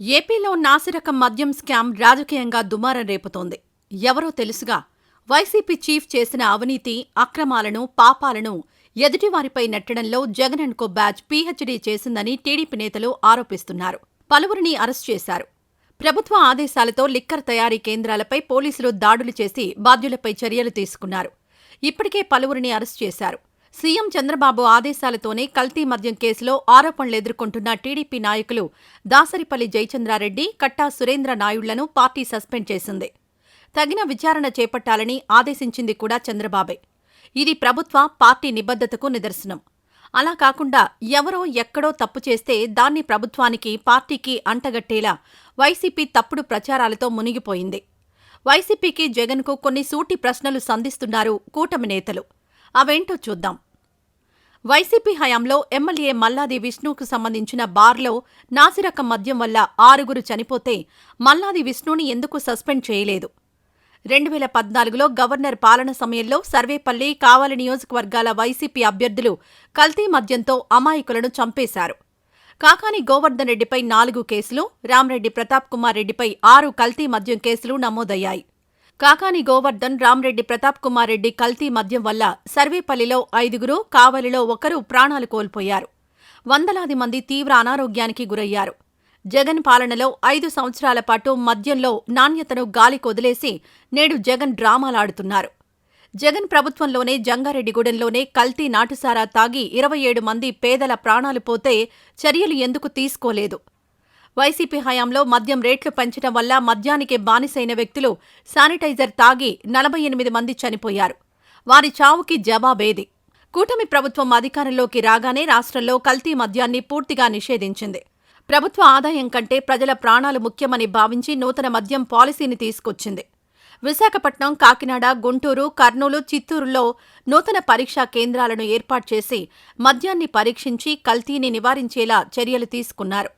ఏపీలో నాసిరకం మద్యం స్కామ్ రాజకీయంగా దుమారం రేపుతోంది. ఎవరో తెలుసుగా వైసీపీ చీఫ్ చేసిన అవినీతి అక్రమాలను పాపాలను ఎదుటివారిపై నెట్టడంలో జగనన్ కో బ్యాచ్ పీహెచ్డీ చేసిందని టీడీపీ నేతలు ఆరోపిస్తున్నారు. పలువురిని అరెస్ట్ చేశారు. ప్రభుత్వ ఆదేశాలతో లిక్కర్ తయారీ కేంద్రాలపై పోలీసులు దాడులు చేసి బాధ్యులపై చర్యలు తీసుకున్నారు. ఇప్పటికే పలువురిని అరెస్ట్ చేశారు. సీఎం చంద్రబాబు ఆదేశాలతోనే కల్తీ మద్యం కేసులో ఆరోపణలు ఎదుర్కొంటున్న టీడీపీ నాయకులు దాసరిపల్లి జయచంద్రారెడ్డి కట్టా సురేంద్ర నాయుళ్ళను పార్టీ సస్పెండ్ చేసింది. తగిన విచారణ చేపట్టాలని ఆదేశించింది కూడా చంద్రబాబే. ఇది ప్రభుత్వ పార్టీ నిబద్ధతకు నిదర్శనం. అలా కాకుండా ఎవరో ఎక్కడో తప్పు చేస్తే దాన్ని ప్రభుత్వానికి పార్టీకి అంటగట్టేలా వైసీపీ తప్పుడు ప్రచారాలతో మునిగిపోయింది. వైసీపీకి జగన్కు కొన్ని సూటి ప్రశ్నలు సంధిస్తున్నారు కూటమి నేతలు. అవేంటో చూద్దాం. వైసీపీ హయాంలో ఎమ్మెల్యే మల్లాది విష్ణుకు సంబంధించిన బార్లో నాసిరకం మద్యం వల్ల ఆరుగురు చనిపోతే మల్లాది విష్ణుని ఎందుకు సస్పెండ్ చేయలేదు? రెండు వేల పద్నాలుగులో గవర్నర్ పాలన సమయంలో సర్వేపల్లి కావలి నియోజకవర్గాల వైసీపీ అభ్యర్థులు కల్తీ మద్యంతో అమాయకులను చంపేశారు. కాకాని గోవర్ధన్ రెడ్డిపై నాలుగు కేసులు రామ్రెడ్డి ప్రతాప్ కుమార్ రెడ్డిపై ఆరు కల్తీ మద్యం కేసులు నమోదయ్యాయి. కాకాని గోవర్ధన్ రామ్రెడ్డి ప్రతాప్ కుమార్ రెడ్డి కల్తీ మద్యం వల్ల సర్వేపల్లిలో ఐదుగురు కావలిలో ఒకరు ప్రాణాలు కోల్పోయారు. వందలాది మంది తీవ్ర అనారోగ్యానికి గురయ్యారు. జగన్ పాలనలో ఐదు సంవత్సరాల పాటు మద్యంలో నాణ్యతను గాలికొదిలేసి నేడు జగన్ డ్రామాలాడుతున్నారు. జగన్ ప్రభుత్వంలోనే జంగారెడ్డిగూడెంలోనే కల్తీ నాటుసారా తాగి ఇరవై ఏడు మంది పేదల ప్రాణాలు పోతే చర్యలు ఎందుకు తీసుకోలేదు? వైసీపీ హయాంలో మద్యం రేట్లు పెంచడం వల్ల మద్యానికి బానిసైన వ్యక్తులు శానిటైజర్ తాగి నలభై ఎనిమిది మంది చనిపోయారు. వారి చావుకి జవాబేది. కూటమి ప్రభుత్వం అధికారంలోకి రాగానే రాష్ట్రంలో కల్తీ మద్యాన్ని పూర్తిగా నిషేధించింది. ప్రభుత్వ ఆదాయం కంటే ప్రజల ప్రాణాలు ముఖ్యమని భావించి నూతన మద్యం పాలసీని తీసుకొచ్చింది. విశాఖపట్నం కాకినాడ గుంటూరు కర్నూలు చిత్తూరులో నూతన పరీక్షా కేంద్రాలను ఏర్పాటు చేసి మద్యాన్ని పరీక్షించి కల్తీని నివారించేలా చర్యలు తీసుకున్నారు.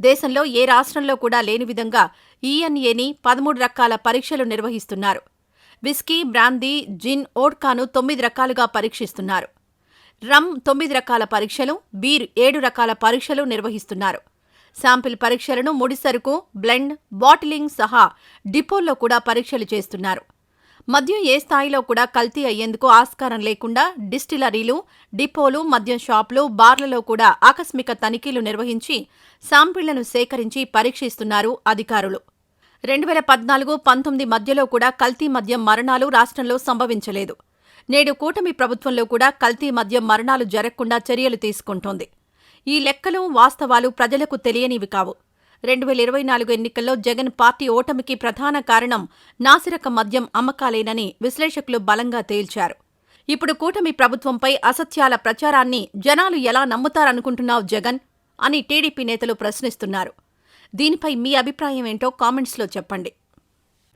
దేశంలో ఏ రాష్ట్రంలో కూడా లేని విధంగా ఈఎన్ఏని పదమూడు రకాల పరీక్షలు నిర్వహిస్తున్నారు. విస్కీ బ్రాందీ జిన్ ఓడ్కాను తొమ్మిది రకాలుగా పరీక్షిస్తున్నారు. రమ్ తొమ్మిది రకాల పరీక్షలు బీర్ ఏడు రకాల పరీక్షలు నిర్వహిస్తున్నారు. శాంపిల్ పరీక్షలను ముడిసరుకు బ్లెండ్ బాటిలింగ్ సహా డిపోల్లో కూడా పరీక్షలు చేస్తున్నారు. మద్యం ఏ స్థాయిలో కూడా కల్తీ అయ్యేందుకు ఆస్కారం లేకుండా డిస్టిలరీలు డిపోలు మద్యం షాపులు బార్లలో కూడా ఆకస్మిక తనిఖీలు నిర్వహించి శాంపిళ్ళను సేకరించి పరీక్షిస్తున్నారు అధికారులు. రెండు వేల పద్నాలుగు పంతొమ్మిది మధ్యలో కూడా కల్తీ మద్యం మరణాలు రాష్ట్రంలో సంభవించలేదు. నేడు కూటమి ప్రభుత్వంలో కూడా కల్తీ మద్యం మరణాలు జరగకుండా చర్యలు తీసుకుంటోంది. ఈ లెక్కలు వాస్తవాలు ప్రజలకు తెలియనివి కావు. రెండు వేల ఇరవై నాలుగు ఎన్నికల్లో జగన్ పార్టీ ఓటమికి ప్రధాన కారణం నాసిరక మద్యం అమ్మకాలేనని విశ్లేషకులు బలంగా తేల్చారు. ఇప్పుడు కూటమి ప్రభుత్వంపై అసత్యాల ప్రచారాన్ని జనాలు ఎలా నమ్ముతారనుకుంటున్నావు జగన్? అని టీడీపీ నేతలు ప్రశ్నిస్తున్నారు. దీనిపై మీ అభిప్రాయం ఏంటో కామెంట్స్లో చెప్పండి.